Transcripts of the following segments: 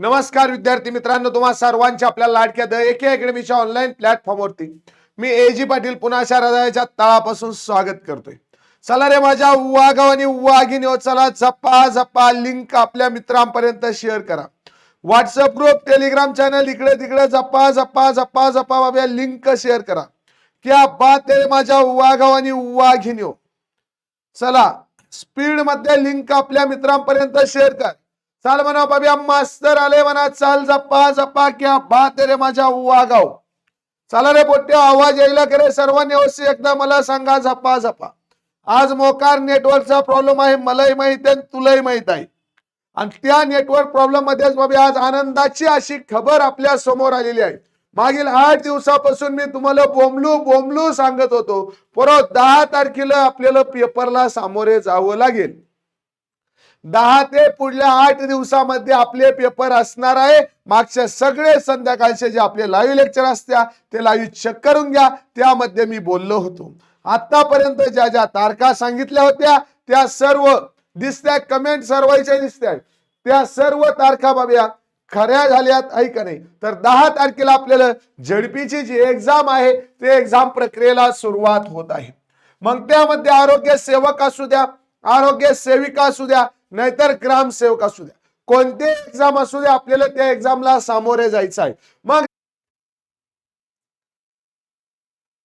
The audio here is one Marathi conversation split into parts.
नमस्कार विद्यार्थी मित्रांनो तुम्हा सर्वांच्या आपल्या लाडक्या द एके अकॅडमीच्या ऑनलाईन प्लॅटफॉर्मवरती मी ए जी पाटील पुन्हा हृदयाच्या तळापासून स्वागत करतोय. चला रे माझ्या वाघाव आणि वाघिनी चला झप्पा झप्पा लिंक आपल्या मित्रांपर्यंत शेअर करा. व्हॉट्सअप ग्रुप टेलिग्राम चॅनल इकडे तिकडे झप्पा झप्पा झप्पा झप्पा बाबा लिंक शेअर करा. क्या बात आहे माझ्या वाघाव आणि वाघिनी चला स्पीडमध्ये लिंक आपल्या मित्रांपर्यंत शेअर कर. चाल म्हणा बाबी मास्तर आले म्हणा चाल जप्पा जप्पा क्या बात रे माझ्या वागाव चला रे पोट्या आवाज यायला करे सर्वांनी अवश्य एकदा मला सांगा झप्पा झप्पा आज मोकार नेटवर्कचा प्रॉब्लेम आहे मलाही माहीत आहे तुलाही माहीत आहे. आणि त्या नेटवर्क प्रॉब्लेम मध्येच बाबी आज आनंदाची अशी खबर आपल्यासमोर आलेली आहे. मागील आठ दिवसापासून मी तुम्हाला बोंबलू बोमलू सांगत होतो. परत दहा तारखेला आपल्याला पेपरला सामोरे जावं लागेल. दहा ते पुढल्या आठ दिवसामध्ये आपले पेपर असणार आहे. मागच्या सगळे संध्याकाळचे जे आपले लाईव्ह लेक्चर असत्या ते लाईव्ह चेक करून घ्या. त्यामध्ये मी बोललो होतो. आतापर्यंत ज्या ज्या तारखा सांगितल्या होत्या त्या सर्व दिसत्या कमेंट सर्वांच्या दिसत्या त्या सर्व तारखा बाबा खऱ्या झाल्यात ऐका नाही? तर दहा तारखेला आपल्याला झडपीची जी एक्झाम आहे ते एक्झाम प्रक्रियेला सुरुवात होत आहे. मग त्यामध्ये आरोग्य सेवक असू द्या आरोग्य सेविका असू द्या नाहीतर ग्रामसेवक असू द्या. कोणते एक्झाम असू द्या आपल्याला त्या एक्झामला सामोरे जायचं आहे. मग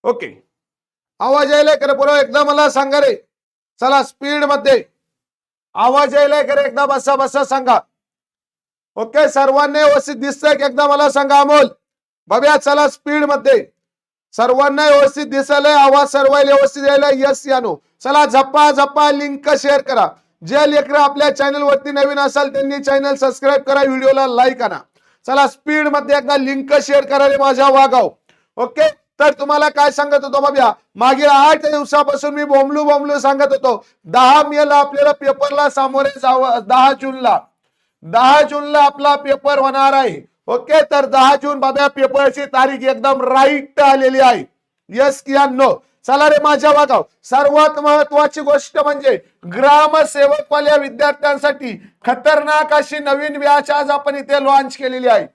ओके आवाज यायलाय करे बरोबर एकदा मला सांगा रे. चला स्पीडमध्ये. आवाज यायलाय करे एकदा बसा बसा सांगा. ओके सर्वांना व्यवस्थित दिसतंय की एकदा मला सांगा अमोल? बघूया चला स्पीडमध्ये. सर्वांना व्यवस्थित दिसायलाय आवाज सर्वांना व्यवस्थित यायला यस यानो चला झप्पा झप्पा लिंक शेअर करा. जे लेकर आपल्या चॅनल वरती नवीन असाल त्यांनी चॅनल सबस्क्राईब करा व्हिडिओला लाईक आणा. चला स्पीडमध्ये एकदा लिंक शेअर करा रे माझ्या वागाव ओके तर तुम्हाला काय सांगत होतो बाबा मागील आठ दिवसापासून मी बोंबलू बोंबलू सांगत होतो. दहा मेला आपल्याला पेपरला सामोरे जावं दहा जूनला. दहा जूनला आपला पेपर होणार आहे. ओके तर दहा जून बाब्या पेपरची तारीख एकदम राईट आलेली आहे. यस किया नो चला रे माझ्या वागाव. सर्वात महत्वाची गोष्ट म्हणजे ग्रामसेवकवाल्या विद्यार्थ्यांसाठी खतरनाक अशी नवीन व्याच आज आपण इथे लॉन्च केलेली आहे.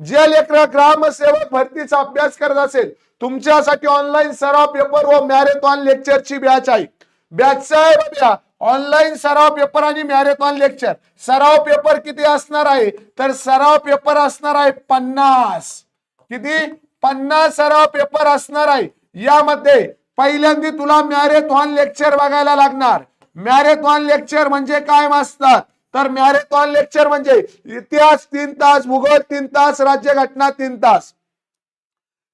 जे लेकर ग्रामसेवक भरतीचा अभ्यास करत असेल तुमच्यासाठी ऑनलाईन सराव पेपर व मॅरेथॉन लेक्चरची बॅच आहे. बॅच आहे बाबा ऑनलाईन सराव पेपर आणि मॅरेथॉन लेक्चर सराव पेपर किती असणार आहे? तर सराव पेपर असणार आहे पन्नास. किती? पन्नास सराव पेपर असणार आहे. यामध्ये पहिल्यांदा तुला मॅरेथॉन लेक्चर बघायला लागणार. मॅरेथॉन लेक्चर म्हणजे काय असतात तर मॅरेथॉन लेक्चर म्हणजे इतिहास तीन तास भूगोल तीन तास राज्यघटना तीन तास.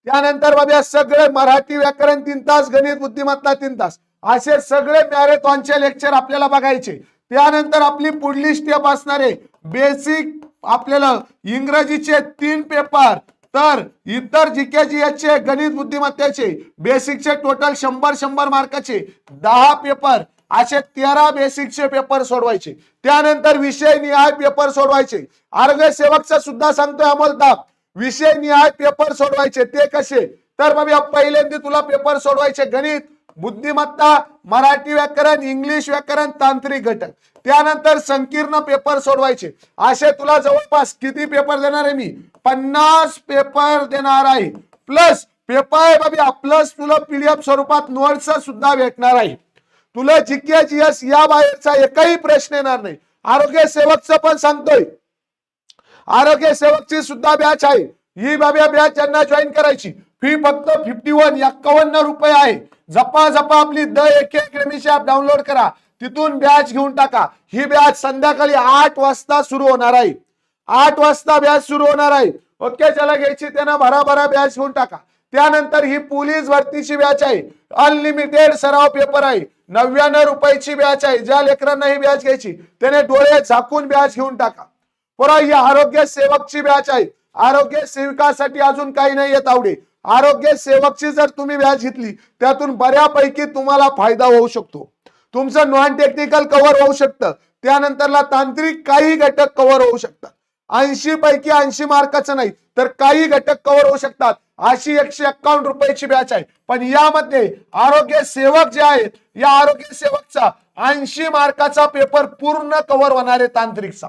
त्यानंतर बाबा सगळे मराठी व्याकरण तीन तास गणित बुद्धिमत्ता तीन तास. असे सगळे मॅरेथॉनचे लेक्चर आपल्याला बघायचे. त्यानंतर आपली पुढली स्टेप असणारे बेसिक आपल्याला इंग्रजीचे तीन पेपर तर इतर जीके जी चे गणित बुद्धिमत्तेचे. बेसिकचे टोटल शंभर शंभर मार्काचे. दहा पेपर असे तेरा बेसिकचे पेपर सोडवायचे. त्यानंतर विषय निहाय पेपर सोडवायचे. आरोग्य सेवकचा सुद्धा सांगतोय अमोलताप विषय निहाय पेपर सोडवायचे. ते कसे? तर बाबा पहिल्यांदा तुला पेपर सोडवायचे गणित बुद्धिमत्ता मराठी व्याकरण इंग्लिश व्याकरण तांत्रिक घटक. त्यानंतर संकीर्ण पेपर सोडवायचे. असे तुला जवळपास किती पेपर देणार आहे मी? पन्नास पेपर देणार आहे. प्लस पेपर बाबा प्लस तुला पीडीएफ स्वरूपात नोट्स सुद्धा भेटणार आहे. तुला जिके जीएस या बाहेरचा एकही प्रश्न येणार नाही. आरोग्य सेवकचं पण सांगतोय. आरोग्य सेवकची सुद्धा बॅच आहे. ही बाब्या बॅच यांना जॉईन करायची. फी फक्त फिफ्टी वन एक्कावन्न रुपये आहे. जपा जपा आपली द एक अकॅडमीची ऍप डाउनलोड करा. तिथून बॅच घेऊन टाका. ही बॅच संध्याकाळी आठ वाजता सुरू होणार आहे. आठ वाजता बॅच सुरू होणार आहे. ओके ज्याला घ्यायची त्यांना भराभरा बॅच घेऊन टाका. त्यानंतर ही पोलीस भरतीची बॅच आहे. अनलिमिटेड सराव पेपर आहे. नव्याण्णव रुपयाची बॅच आहे. ज्या लेकरांना ही बॅच घ्यायची त्याने डोळे झाकून बॅच घेऊन टाका. पुरा ही आरोग्य सेवकची बॅच आहे. आरोग्य सेविकासाठी अजून काही नाही येत आवडे. आरोग्य सेवकची जर तुम्ही बॅच घेतली त्यातून बऱ्यापैकी तुम्हाला फायदा होऊ शकतो. तुमचं नॉन टेक्निकल कव्हर होऊ शकतं. त्यानंतरला तांत्रिक काही घटक कव्हर होऊ शकतात. ऐंशी पैकी ऐंशी मार्काचं नाही तर काही घटक कव्हर होऊ शकतात. अशी एकशे एक्कावन्न रुपयाची बॅच आहे. पण यामध्ये आरोग्य सेवक जे आहेत या आरोग्य सेवकचा ऐंशी मार्काचा पेपर पूर्ण कव्हर होणार आहे तांत्रिकचा.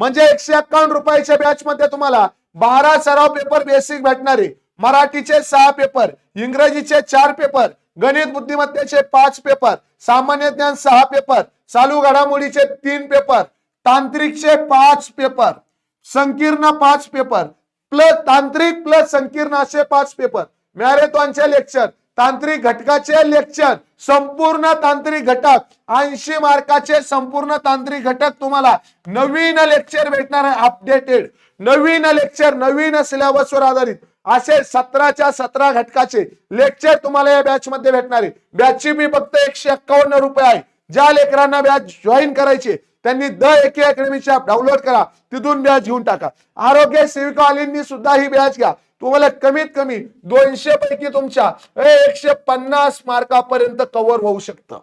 म्हणजे एकशे एक्कावन्न रुपयाच्या बॅच मध्ये तुम्हाला बारा सराव पेपर बेसिक भेटणार आहे. मराठीचे सहा पेपर इंग्रजीचे चार पेपर गणित बुद्धिमत्तेचे पाच पेपर सामान्य ज्ञान सहा पेपर चालू घडामोडीचे तीन पेपर तांत्रिकचे पाच पेपर संकीर्ण पाच पेपर प्लस तांत्रिक प्लस संकीर्ण असे पाच पेपर. मॅरेथॉनचे लेक्चर तांत्रिक घटकाचे लेक्चर संपूर्ण तांत्रिक घटक ऐंशी मार्काचे संपूर्ण तांत्रिक घटक तुम्हाला नवीन लेक्चर भेटणार आहे अपडेटेड नवीन लेक्चर नवीन सिलेबसवर आधारित. असे सतराच्या सतरा घटकाचे लेक्चर तुम्हाला या बॅच मध्ये भेटणार आहे. बॅचची मी फक्त एकशे एक्कावन्न रुपये आहे. ज्या लेकरांना बॅच जॉईन करायचे त्यांनी द एके अकॅडमीची ऍप डाउनलोड करा तिथून बॅच घेऊन टाका. आरोग्य सेविकावालींनी सुद्धा ही बॅच घ्या. तुम्हाला कमीत कमी दोनशे पैकी तुमच्या एकशे पन्नास मार्कापर्यंत कव्हर होऊ शकतं.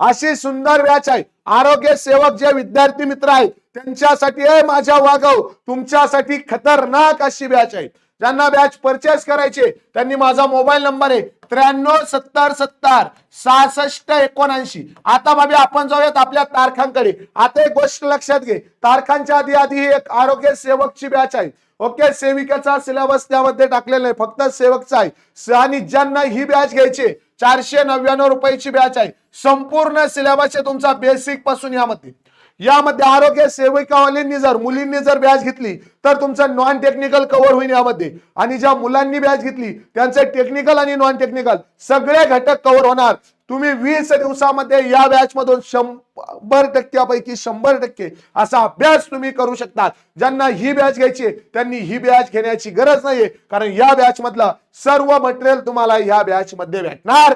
अशी सुंदर बॅच आहे. आरोग्य सेवक जे विद्यार्थी मित्र आहेत त्यांच्यासाठी माझ्या वागव तुमच्यासाठी खतरनाक अशी बॅच आहे. ज्यांना बॅच परचेस करायचे त्यांनी माझा मोबाईल नंबर आहे त्र्याण्णव सत्तर सत्तर सहासष्ट एकोणऐंशी. आता बाबी आपण जाऊयात आपल्या तारखांकडे. आता एक गोष्ट लक्षात घे. तारखांच्या आधी आधी ही एक आरोग्य सेवकची बॅच आहे. ओके सेविकेचा सिलेबस त्यामध्ये टाकलेला आहे. फक्त सेवकचा आहे. आणि ज्यांना ही बॅच घ्यायची चारशे नव्याण्णव रुपयाची बॅच आहे. संपूर्ण सिलेबस आहे तुमचा बेसिकपासून यामध्ये. यामध्ये आरोग्य सेविकावालींनी जर मुलींनी जर बॅच घेतली तर तुमचं नॉन टेक्निकल कव्हर होईल यामध्ये. आणि ज्या मुलांनी बॅच घेतली त्यांचं टेक्निकल आणि नॉन टेक्निकल सगळे घटक कव्हर होणार. तुम्ही वीस दिवसामध्ये या बॅच मधून शंभर टक्क्यापैकी शंभर टक्के असा अभ्यास तुम्ही करू शकता. ज्यांना ही बॅच घ्यायची त्यांनी ही बॅच घेण्याची गरज नाहीये. कारण या बॅच मधलं सर्व मटेरियल तुम्हाला या बॅच मध्ये भेटणार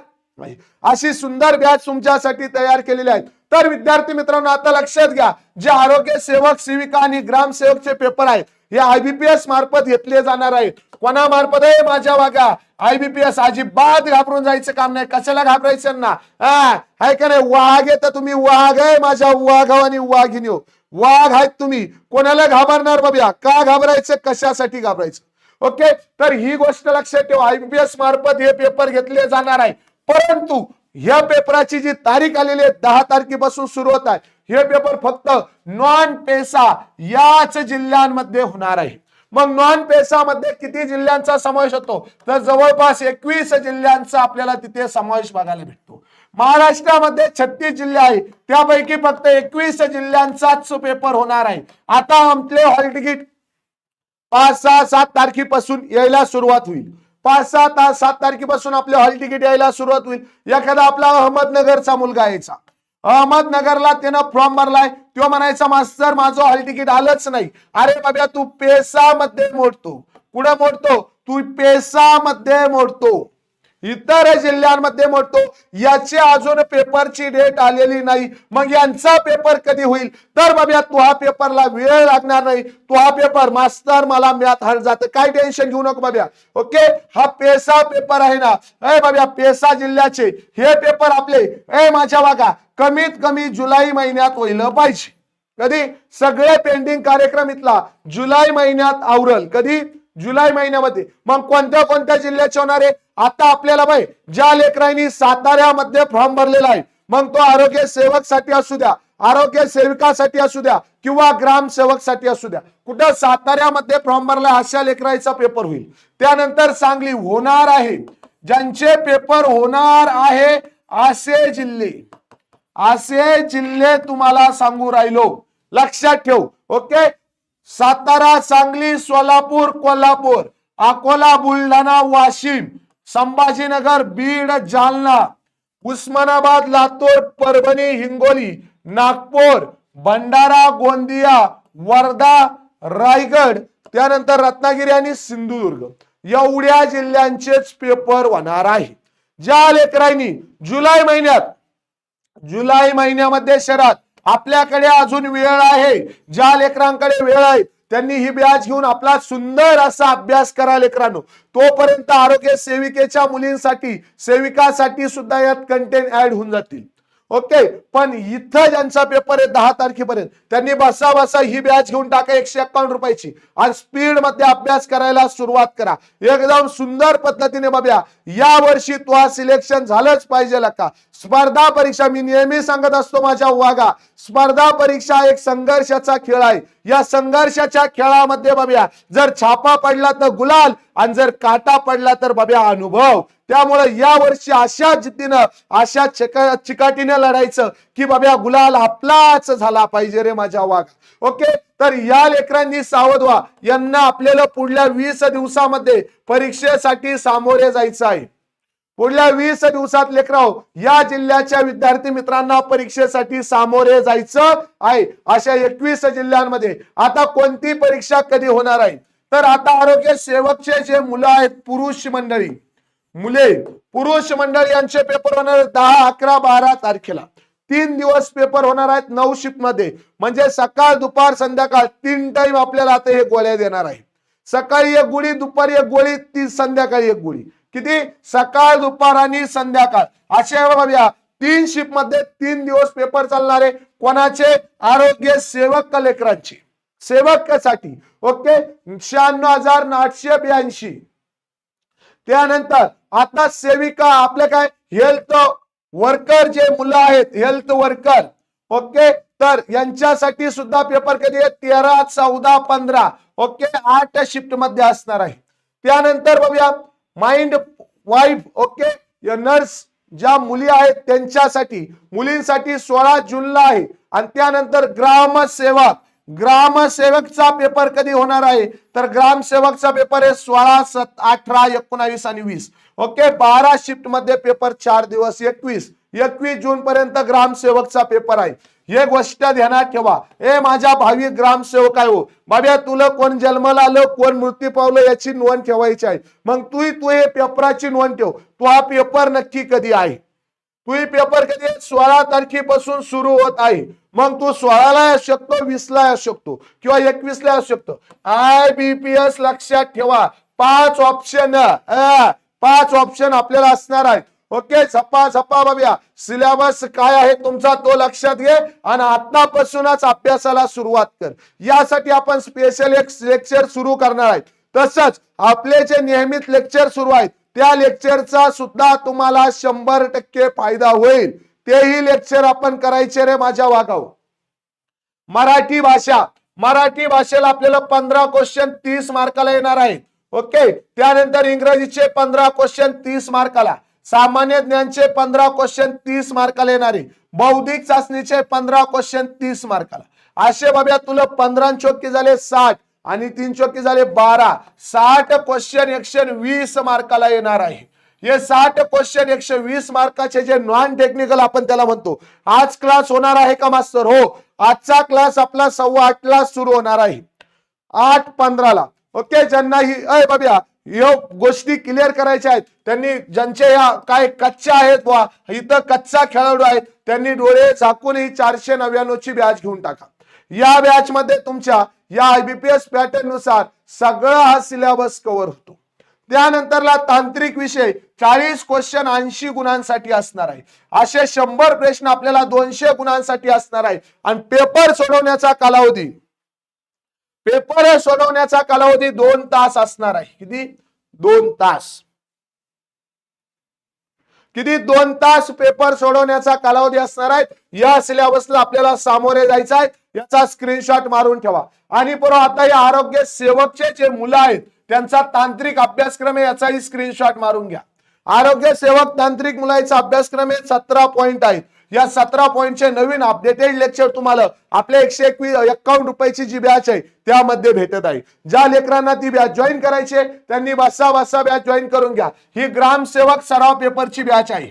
अशी सुंदर बॅच तुमच्यासाठी तयार केलेली आहेत. तर विद्यार्थी मित्रांनो आता लक्षात घ्या जे आरोग्य सेवक सेविका आणि ग्रामसेवकचे पेपर आहेत हे आयबीपीएस मार्फत घेतले जाणार आहेत. कोणामार्फत? आहे माझ्या वागा आयबीपीएस अजिबात घाबरून जायचं काम नाही. कशाला घाबरायचं ना हाय का नाही? वाघ आहे तर तुम्ही वाघ आहे माझ्या वाघाव आणि वाघिनी वाघ आहेत तुम्ही. कोणाला घाबरणार बाबा का घाबरायचं? कशासाठी घाबरायचं? ओके? तर ही गोष्ट लक्षात ठेवा. आयबीपीएस मार्फत हे पेपर घेतले जाणार आहे. परंतु या पेपराची जी तारीख आलेली आहे दहा तारखेपासून सुरू होत आहे. हे पेपर फक्त नॉन पेसा याच जिल्ह्यांमध्ये होणार आहे. मग नॉन पेसामध्ये किती जिल्ह्यांचा समावेश होतो? तर जवळपास एकवीस जिल्ह्यांचा आपल्याला तिथे समावेश बघायला भेटतो. महाराष्ट्रामध्ये छत्तीस जिल्हे आहे त्यापैकी फक्त एकवीस जिल्ह्यांचाच पेपर होणार आहे. आता आपले हॉल तिकीट पाच सहा सात तारखेपासून यायला सुरुवात होईल. पाच सहा तास सात तारखेपासून आपले हॉल तिकीट यायला सुरुवात होईल. एखादा आपला अहमदनगरचा मुलगा यायचा. अहमदनगरला त्यानं फॉर्म भरलाय. तो म्हणायचा मास्तर माझं हॉल तिकीट आलंच नाही. अरे बाबा तू पेसा मध्ये मोडतो. कुठं मोडतो? तू पेसा मध्ये मोडतो. इतर जिल्ह्यांमध्ये म्हणतो याची अजून पेपरची डेट आलेली नाही. मग यांचा पेपर कधी होईल? तर बाबा तू हा पेपरला वेळ लागणार नाही. तू हा पेपर मास्तर मला म्यात हर जात. काय टेन्शन घेऊ नको बाब्या. ओके? हा पेसा पेपर आहे ना. ए बाब्या पेसा जिल्ह्याचे. हे पेपर आपले. ए माझ्या वागा कमीत कमी जुलै महिन्यात होईल पाहिजे. कधी? सगळे पेंडिंग कार्यक्रम इथला. जुलै महिन्यात आवरल. कधी? जुलै महिन्यामध्ये. मग कोणत्या कोणत्या जिल्ह्याचे होणार आहे? आता आपल्याला बाई ज्या लेकरांनी साताऱ्यामध्ये फॉर्म भरलेला आहे मग तो आरोग्य सेवकसाठी असू द्या आरोग्य सेविकासाठी असू द्या किंवा ग्रामसेवकसाठी असू द्या कुठं साताऱ्यामध्ये फॉर्म भरला अशा लेकरांचा पेपर होईल. त्यानंतर सांगली होणार आहे. ज्यांचे पेपर होणार आहे असे जिल्हे. असे जिल्हे तुम्हाला सांगू राहिलो. लक्षात ठेव ओके? सातारा सांगली सोलापूर कोल्हापूर अकोला बुलढाणा वाशिम संभाजीनगर बीड जालना उस्मानाबाद लातूर परभणी हिंगोली नागपूर भंडारा गोंदिया वर्धा रायगड त्यानंतर रत्नागिरी आणि सिंधुदुर्ग. एवढ्या जिल्ह्यांचेच पेपर होणार आहे. ज्या लेकरांनी जुलै महिन्यात जुलै महिन्यामध्ये शहरात आपल्याकडे अजून वेळ आहे. ज्या लेकरांकडे वेळ आहे त्यांनी ही बॅच घेऊन आपला सुंदर असा अभ्यास करा लेकरांनो. तोपर्यंत आरोग्य सेविकेच्या मुलींसाठी सेविकासाठी सुद्धा यात कंटेंट ऍड होऊन जातील. ओके पण इथं ज्यांचा पेपर आहे दहा तारखेपर्यंत त्यांनी बसा बसा ही बॅच घेऊन टाका एकशे एक्कावन्न रुपयाची. आणि स्पीडमध्ये अभ्यास करायला सुरुवात करा. एकदम सुंदर पद्धतीने बघ्या या वर्षी तो सिलेक्शन झालंच पाहिजे का स्पर्धा परीक्षा मी नेहमी सांगत असतो माझ्या वागा स्पर्धा परीक्षा एक संघर्षाचा खेळ आहे. या संघर्षाच्या खेळामध्ये बघ्या जर छापा पडला तर गुलाल आणि जर काटा पडला तर बघ्या अनुभव. त्यामुळे या वर्षी अशा जिद्दीनं अशा चिका चिकाटीने लढायचं की बाबा गुलाल आपलाच झाला पाहिजे रे माझ्या वाघ. ओके? तर या लेकरांनी सावध व्हा. यांना आपल्याला पुढल्या वीस दिवसामध्ये परीक्षेसाठी सामोरे जायचं आहे. पुढल्या वीस दिवसात लेकराव या जिल्ह्याच्या विद्यार्थी मित्रांना परीक्षेसाठी सामोरे जायचं आहे. अशा एकवीस जिल्ह्यांमध्ये. आता कोणती परीक्षा कधी होणार आहे? तर आता आरोग्य सेवकचे जे मुलं आहेत पुरुष मंडळी मुले पुरुष मंडळ यांचे पेपर होणार दहा अकरा बारा तारखेला. तीन दिवस पेपर होणार आहेत नऊ शिफ्टमध्ये. म्हणजे सकाळ दुपार संध्याकाळ तीन टाइम आपल्याला आता हे गोळ्या देणार आहे सकाळी एक गोळी दुपारी एक गोळी ती संध्याकाळी एक गोळी. किती? सकाळ दुपार आणि संध्याकाळ. अशा बघूया तीन शिफ्टमध्ये तीन दिवस पेपर चालणार आहे. कोणाचे? आरोग्य सेवक लेकरांचे. सेवकासाठी. ओके? शहाण्णव हजार आठशे ब्याऐंशी. त्यानंतर आता सेविका आपले काय? हेल्थ वर्कर जे मुलं आहेत हेल्थ वर्कर ओके तर यांच्यासाठी सुद्धा पेपर कधी आहे तेरा चौदा पंधरा. ओके आठ शिफ्टमध्ये असणार आहे. त्यानंतर बघूया. माइंड वाईफ ओके नर्स ज्या मुली आहेत त्यांच्यासाठी मुलींसाठी सोळा जूनला आहे. आणि त्यानंतर ग्रामसेवक. ग्रामसेवकचा पेपर कधी होणार आहे? तर ग्रामसेवकचा पेपर आहे सोळा सत अठरा एकोणावीस आणि वीस. ओके बारा शिफ्टमध्ये पेपर चार दिवस एकवीस. एकवीस जून पर्यंत ग्रामसेवकचा पेपर आहे. हे गोष्ट ध्यानात ठेवा. ए माझ्या भावी ग्रामसेवक आहे हो. बाब्या तुला कोण जन्माला आलं कोण मृत्यू पावलं याची नोंद ठेवायची आहे. मग तू तू हे पेपराची नोंद ठेव. तो हा पेपर नक्की कधी आहे? तुही पेपर कधी सोळा तारखेपासून सुरू होत आहे. मग तू सोळाला असू शकतो वीसला असू शकतो किंवा एकवीसला असू शकतो. आय बी पी एस लक्षात ठेवा. पाच ऑप्शन पाच ऑप्शन आपल्याला असणार आहेत. ओके झप्पा झप्पा बघूया. सिलेबस काय आहे तुमचा तो लक्षात घे आणि आतापासूनच अभ्यासाला सुरुवात कर. यासाठी आपण स्पेशल एक लेक्चर सुरू करणार आहे तसंच आपले जे नियमित लेक्चर सुरू आहेत त्या लेक्चरचा सुद्धा तुम्हाला शंभर टक्के फायदा होईल. तेही लेक्चर आपण करायचे रे माझ्या वागाव. मराठी भाषा मराठी भाषेला आपल्याला पंधरा क्वेश्चन तीस मार्काला येणार आहेत. ओके त्यानंतर इंग्रजीचे पंधरा क्वेश्चन तीस मार्काला सामान्य ज्ञानचे पंधरा क्वेश्चन तीस मार्काला येणारे बौद्धिक चाचणीचे पंधरा क्वेश्चन तीस मार्काला. असे बाब्या तुला पंधरा चौकी झाले साठ. आणि तीन चौकी झाले बारा. साठ क्वेश्चन एकशे वीस मार्काला येणार आहे. हे साठ क्वेश्चन एकशे वीस मार्काचे जे नॉन टेक्निकल आपण त्याला म्हणतो आज क्लास होणार आहे का मास्तर हो. आजचा क्लास आपला सव्वा आठला सुरू होणार आहे. आठ पंधराला. ओके ज्यांना ही अय बाब्या या गोष्टी क्लिअर करायच्या आहेत त्यांनी ज्यांचे या काय कच्च्या आहेत वा इथं कच्चा खेळाडू आहेत त्यांनी डोळे झाकून ही चारशे नव्याण्णव ची बॅच घेऊन टाका. या बॅच मध्ये तुमच्या या आयबीपीएस पॅटर्ननुसार सगळा हा सिलेबस कव्हर होतो. त्यानंतरला तांत्रिक विषय चाळीस क्वेश्चन ऐंशी गुणांसाठी असणार आहे. असे शंभर प्रश्न आपल्याला दोनशे गुणांसाठी असणार आहे. आणि पेपर सोडवण्याचा कालावधी पेपर सोडवण्याचा कालावधी दोन तास असणार आहे. किती? दोन तास. किती? दोन तास पेपर सोडवण्याचा कालावधी असणार आहे. या सिलेबसला आपल्याला सामोरे जायचं आहे. याचा स्क्रीनशॉट मारून ठेवा. आणि बरोबर आता या आरोग्य सेवकचे जे मुलं आहेत त्यांचा तांत्रिक अभ्यासक्रम आहे याचाही स्क्रीनशॉट मारून घ्या. आरोग्य सेवक तांत्रिक मुलाचा अभ्यासक्रम आहे सतरा पॉईंट आहेत. या सतरा पॉईंटचे नवीन अपडेटेड लेक्चर तुम्हाला आपल्या एकशे एकवीस एक्कावन्न रुपयाची जी बॅच आहे त्यामध्ये भेटत आहे. ज्या लेकरांना ती बॅच जॉईन करायची आहे, त्यांनी बसा बसा बॅच जॉईन करून घ्या. ही ग्रामसेवक सराव पेपरची बॅच आहे.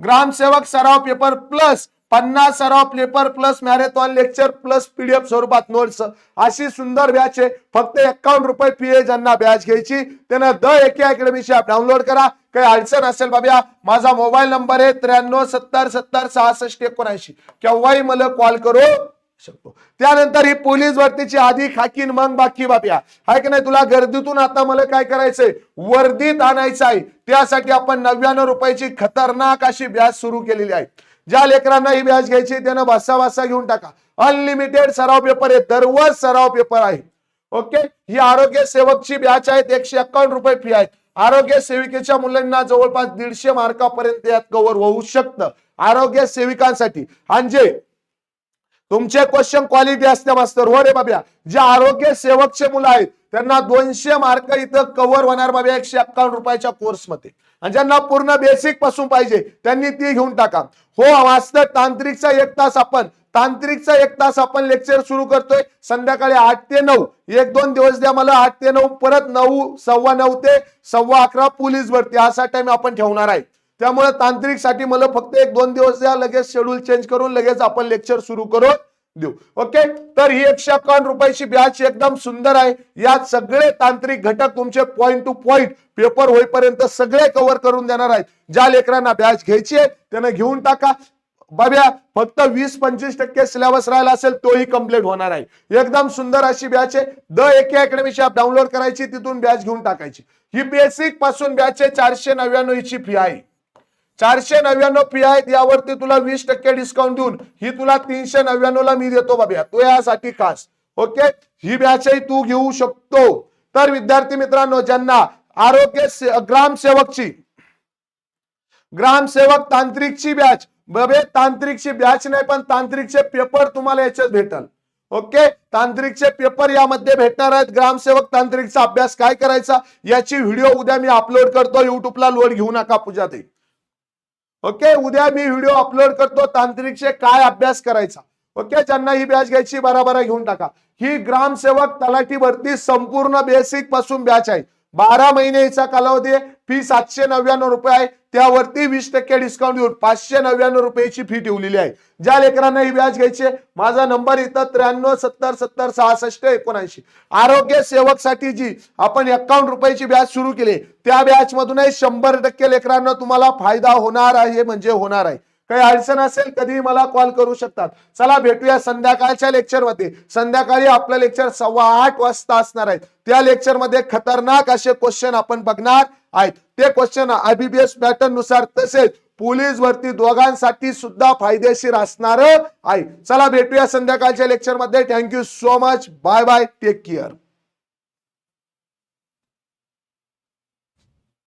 ग्रामसेवक सराव पेपर प्लस पन्नास सराव paper plus marathon lecture plus PDF स्वरूपात नोट्स अशी सुंदर बॅच आहे. फक्त एक्कावन्न रुपये फी आहे ज्यांना बॅच घ्यायची. त्यांना द एके अकॅडमीची ऍप डाउनलोड करा. काही अडचण असेल बाबा माझा मोबाईल नंबर आहे त्र्याण्णव सत्तर सत्तर सहासष्ट एकोणऐंशी. केव्हाही मला कॉल करू शकतो. त्यानंतर ही पोलीस भरतीची आधी खाकीन मग बाकी बाप्या. हाय की नाही? तुला गर्दीतून आता मला काय करायचंय? वर्दीत आणायचं आहे त्यासाठी आपण नव्याण्णव रुपयाची खतरनाक अशी बॅच सुरू केलेली आहे. ज्या लेकरांना ही बॅच घ्यायची त्यानं बासा बसा घेऊन टाका. अनलिमिटेड सराव पेपर आहे दररोज सराव पेपर आहे. ओके ही आरोग्य सेवकची बॅच आहेत एकशे एक्कावन्न रुपये फी आहे आरोग्य सेविकेच्या मुलांना जवळपास दीडशे मार्कापर्यंत यात कव्हर होऊ शकतं. आरोग्य सेविकांसाठी. म्हणजे तुमचे क्वेश्चन क्वालिटी असते मास्तर. हो रे बाब्या. जे आरोग्य सेवकचे मुलं आहेत त्यांना दोनशे मार्क इथं कव्हर होणार बाबा एकशे एक्कावन्न रुपयाच्या कोर्समध्ये आणि ज्यांना पूर्ण बेसिकपासून पाहिजे त्यांनी ती घेऊन टाका. हो वास्तव तांत्रिकचा एक तास आपण तांत्रिकचा एक तास आपण लेक्चर सुरू करतोय. संध्याकाळी आठ ते नऊ. एक दोन दिवस द्या मला आठ ते नऊ परत नऊ सव्वा नऊ ते सव्वा अकरा पोलीस भरती. असा टाइम आपण ठेवणार आहे. त्यामुळे तांत्रिकसाठी मला फक्त एक दोन दिवस द्या लगेच शेड्यूल चेंज करून लगेच आपण लेक्चर सुरू करू. देऊ. ओके तर ही एकशे अकावन्न रुपयाची बॅच एकदम सुंदर आहे. यात सगळे तांत्रिक घटक तुमचे पॉईंट टू पॉइंट पेपर होईपर्यंत सगळे कव्हर करून देणार आहेत. ज्या लेकरांना बॅच घ्यायची आहे त्यांना घेऊन टाका. बाब्या फक्त वीस पंचवीस टक्के सिलेबस राहिला असेल तोही कंप्लीट होणार आहे. एकदम सुंदर अशी बॅच आहे. द एके अकॅडमीची ऍप डाउनलोड करायची तिथून बॅच घेऊन टाकायची. ही बेसिकपासून बॅच आहे चारशे नव्याण्णव ची फी आहे. चारशे नव्याण्णव फी आहेत यावरती तुला वीस टक्के डिस्काउंट देऊन ही तुला तीनशे नव्याण्णव ला मी देतो बाब्या. तो यासाठी खास. ओके? ही बॅचही तू घेऊ शकतो. तर विद्यार्थी मित्रांनो ज्यांना आरोग्य से- ग्रामसेवकची ग्रामसेवक तांत्रिकची बॅच बबे तांत्रिकची बॅच नाही पण तांत्रिकचे पेपर तुम्हाला याच्यात भेटल. ओके? तांत्रिकचे पेपर यामध्ये भेटणार आहेत. ग्रामसेवक तांत्रिकचा अभ्यास काय करायचा याची व्हिडिओ उद्या मी अपलोड करतो. युट्यूबला लोड घेऊ नका पूजा ते ओके उद्या मी व्हिडिओ अपलोड करतो तांत्रिकचे काय अभ्यास करायचा? ओके ज्यांना ही बॅच घ्यायची बराबर घेऊन टाका. ही ग्रामसेवक तलाठी भरती संपूर्ण बेसिकपासून बॅच आहे. बारा महिन्याचा कालावधी आहे. फी सातशे नव्याण्णव रुपये आहे. त्यावरती वीस टक्के डिस्काउंट देऊन पाचशे नव्याण्णव रुपयाची फी ठेवलेली आहे. ज्या लेकरांना ही व्याज घ्यायचे माझा नंबर इथं त्र्याण्णव सत्तर सत्तर सहासष्ट एकोणऐंशी. आरोग्य सेवकसाठी जी आपण एकावन्न रुपयाची व्याज सुरू केली त्या व्याज मधूनही शंभर टक्के लेकरांना तुम्हाला फायदा होणार आहे म्हणजे होणार आहे. काही अडचण असेल कधी मला कॉल करू शकतात. चला भेटूया संध्याकाळच्या लेक्चरमध्ये संध्याकाळी आपलं लेक्चर सव्वा आठ वाजता असणार आहे त्या लेक्चरमध्ये खतरनाक असे क्वेश्चन आपण बघणार आहेत. ते क्वेश्चन आयबीबीएस पॅटर्ननुसार तसेच पोलीस भरती दोघांसाठी सुद्धा फायदेशीर असणार आहे. चला भेटूया संध्याकाळच्या लेक्चरमध्ये. Thank you so much bye bye take care